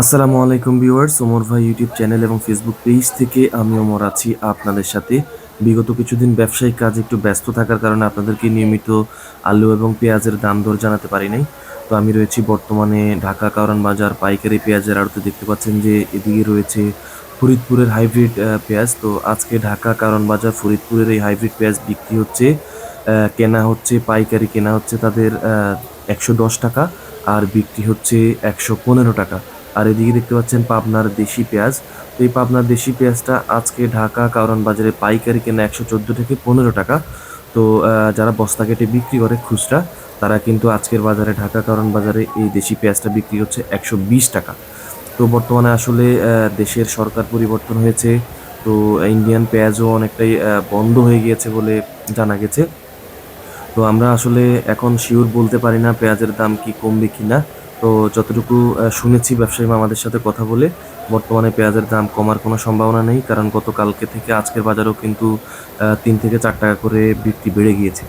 আসসালামু আলাইকুম ভিউয়ার্স, ওমর ভাই ইউটিউব চ্যানেল এবং ফেসবুক পেজ থেকে আমি ওমর আছি আপনাদের সাথে। বিগত কিছুদিন ব্যবসায়িক কাজ একটু ব্যস্ত থাকার কারণে আপনাদেরকে নিয়মিত আলু এবং পেঁয়াজের দাম দর জানাতে পারি নাই। তো আমি রয়েছি বর্তমানে ঢাকা কারণ বাজার পাইকারি পেঁয়াজের আড়তে দেখতে পাচ্ছেন যে এদিকে রয়েছে ফরিদপুরের হাইব্রিড পেঁয়াজ। তো আজকে ঢাকা কারণ বাজার ফরিদপুরের এই হাইব্রিড পেঁয়াজ বিক্রি হচ্ছে কেনা হচ্ছে, পাইকারি কেনা হচ্ছে তাদের একশো দশ টাকা আর বিক্রি হচ্ছে একশো পনেরো টাকা। আর এদিকে দেখতে পাচ্ছেন পাবনার দেশি পেঁয়াজ। তো এই পাবনার দেশি পেঁয়াজটা আজকে ঢাকা কারণ বাজারে পাইকারি কেনা একশো চোদ্দ থেকে পনেরো টাকা। তো যারা বস্তা কেটে বিক্রি করে খুচরা, তারা কিন্তু আজকের বাজারে ঢাকা কারণ বাজারে এই দেশি পেঁয়াজটা বিক্রি হচ্ছে একশো বিশ টাকা। তো বর্তমানে আসলে দেশের সরকার পরিবর্তন হয়েছে। তো ইন্ডিয়ান পেঁয়াজও অনেকটাই বন্ধ হয়ে গিয়েছে বলে জানা গেছে। তো আমরা আসলে এখন শিওর বলতে পারি না পেঁয়াজের দাম কি কমবে কি না তো যতটুকু শুনেছি ব্যবসায়ী মামাদের সাথে কথা বলে, বর্তমানে পেঁয়াজের দাম কমার কোনো সম্ভাবনা নেই, কারণ গতকালকে থেকে আজকের বাজারও কিন্তু তিন থেকে চার টাকা করে বিক্রি বেড়ে গিয়েছে।